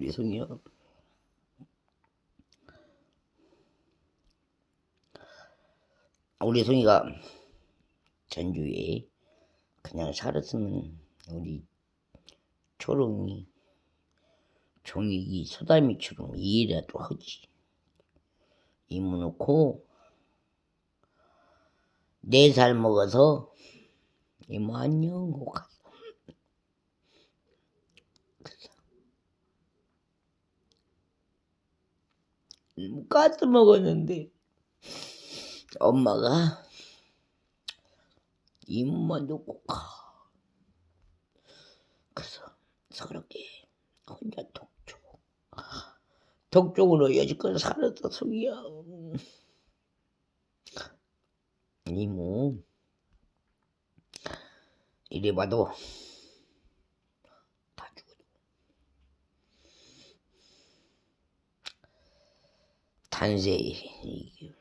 우리 송이요. 우리 송이가 전주에 그냥 살았으면 우리 초롱이 종익이 소다미처럼 일이라도 하지. 이모 놓고 네 살 먹어서 이모 안녕 갔 가스 먹었는데 엄마가 이모만 놓고 가. 그래서 서럽게 혼자 독촉. 독촉으로 여지껏 살았다 속이야. 이모 이래 봐도 다 죽어. 탄세 이게